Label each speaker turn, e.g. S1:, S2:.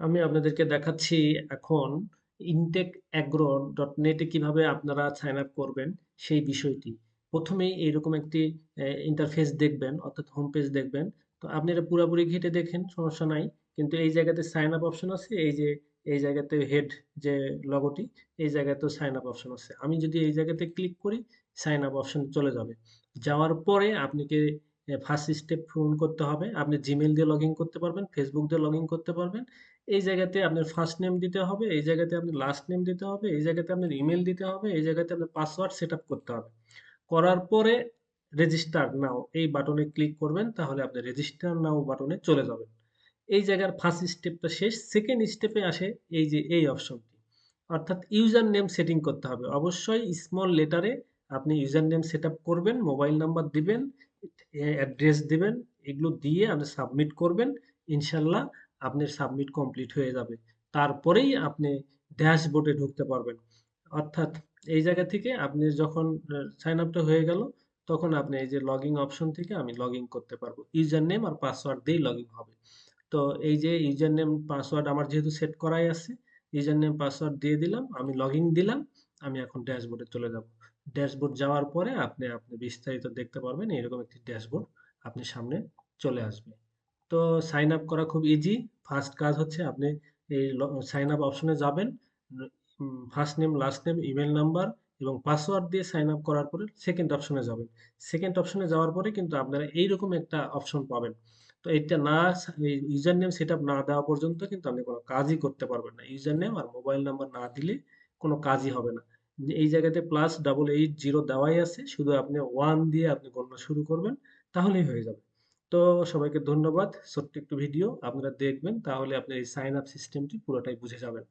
S1: আমি আপনাদেরকে দেখাচ্ছি এখন ইনটেক অ্যাগ্রো ডট নেটে কীভাবে আপনারা সাইন আপ করবেন সেই বিষয়টি। প্রথমেই এইরকম একটি ইন্টারফেস দেখবেন, অর্থাৎ হোম পেজ দেখবেন। তো আপনি এটা পুরাপুরি ঘেঁটে দেখেন, সমস্যা নাই। কিন্তু এই জায়গাতে সাইন আপ অপশন আছে, এই যে, এই জায়গাতে হেড যে লোগোটি এই জায়গাতেও সাইন আপ অপশন আছে। আমি যদি এই জায়গাতে ক্লিক করি সাইন আপ অপশন চলে যাবে। যাওয়ার পরে আপনাকে ফার্স্ট স্টেপ পূরণ করতে হবে। আপনি জিমেল দিয়ে লগইন করতে পারবেন, ফেসবুক দিয়ে লগইন করতে পারবেন। এই জায়গাতে আপনার ফার্স্ট নেম দিতে হবে, এই জায়গাতে আপনার লাস্ট নেম দিতে হবে, এই জায়গাতে আপনার ইমেল দিতে হবে, এই জায়গাতে আপনার পাসওয়ার্ড সেটআপ করতে হবে। করার পরে রেজিস্টার নাও এই বাটনে ক্লিক করবেন তাহলে আপনি রেজিস্টার নাও বাটনে চলে যাবেন। এই জায়গার ফার্স্ট স্টেপটা শেষ। সেকেন্ড স্টেপে আসে এই যে এই অপশনটি। অর্থাৎ ইউজার নেম সেটিং করতে হবে। অবশ্যই স্মল লেটারে আপনি ইউজার নেম সেটআপ করবেন, মোবাইল নাম্বার দিবেন, অ্যাড্রেস দিবেন। এগুলো দিয়ে আপনি সাবমিট করবেন। ইনশাল্লাহ আপনার সাবমিট কমপ্লিট হয়ে যাবে। তারপরেই আপনি ড্যাশবোর্ডে ঢুকতে পারবেন। অর্থাৎ এই জায়গা থেকে আপনি যখন সাইন আপটা হয়ে গেল, তখন আপনি এই যে লগইন অপশন থেকে আমি লগইন করতে পারব। ইউজার নেম আর পাসওয়ার্ড দিয়েই লগইন হবে। তো এই যে ইউজার নেম, পাসওয়ার্ড আমার যেহেতু সেট করাই আছে, ইউজার নেম, পাসওয়ার্ড দিয়ে দিলাম। আমি লগইন দিলাম। আমি এখন ড্যাশবোর্ডে চলে যাব। ড্যাশবোর্ড যাওয়ার পরে আপনি আপনি বিস্তারিত দেখতে পারবেন। এরকম একটি ড্যাশবোর্ড আপনি সামনে চলে আসবে। তো সাইন আপ করা খুব ইজি। ফার্স্ট কাজ হচ্ছে আপনি এই সাইন আপ অপশনে যাবেন। First name, last name, email number এবং পাসওয়ার্ড দিয়ে সাইন আপ করার পরে সেকেন্ড অপশনে যাবেন। সেকেন্ড অপশনে যাওয়ার পরে কিন্তু আপনারা এইরকম একটা অপশন পাবেন। তো এটা না ইউজার নেম সেটআপ না দেওয়া পর্যন্ত কিন্তু আপনি কোনো কাজই করতে পারবেন না। ইউজার নেম আর মোবাইল নাম্বার না দিলে কোন কাজই হবে না। এই জায়গাতে +880 দেওয়াই আছে। শুধু আপনি ওয়ান দিয়ে আপনি গণনা শুরু করবেন। তাহলেই হয়ে যাবে। তো সবাইকে ধন্যবাদ। ছোট্ট একটু ভিডিও আপনারা দেখবেন, তাহলে আপনি এই সাইন আপ সিস্টেমটি পুরোটাই বুঝে যাবেন।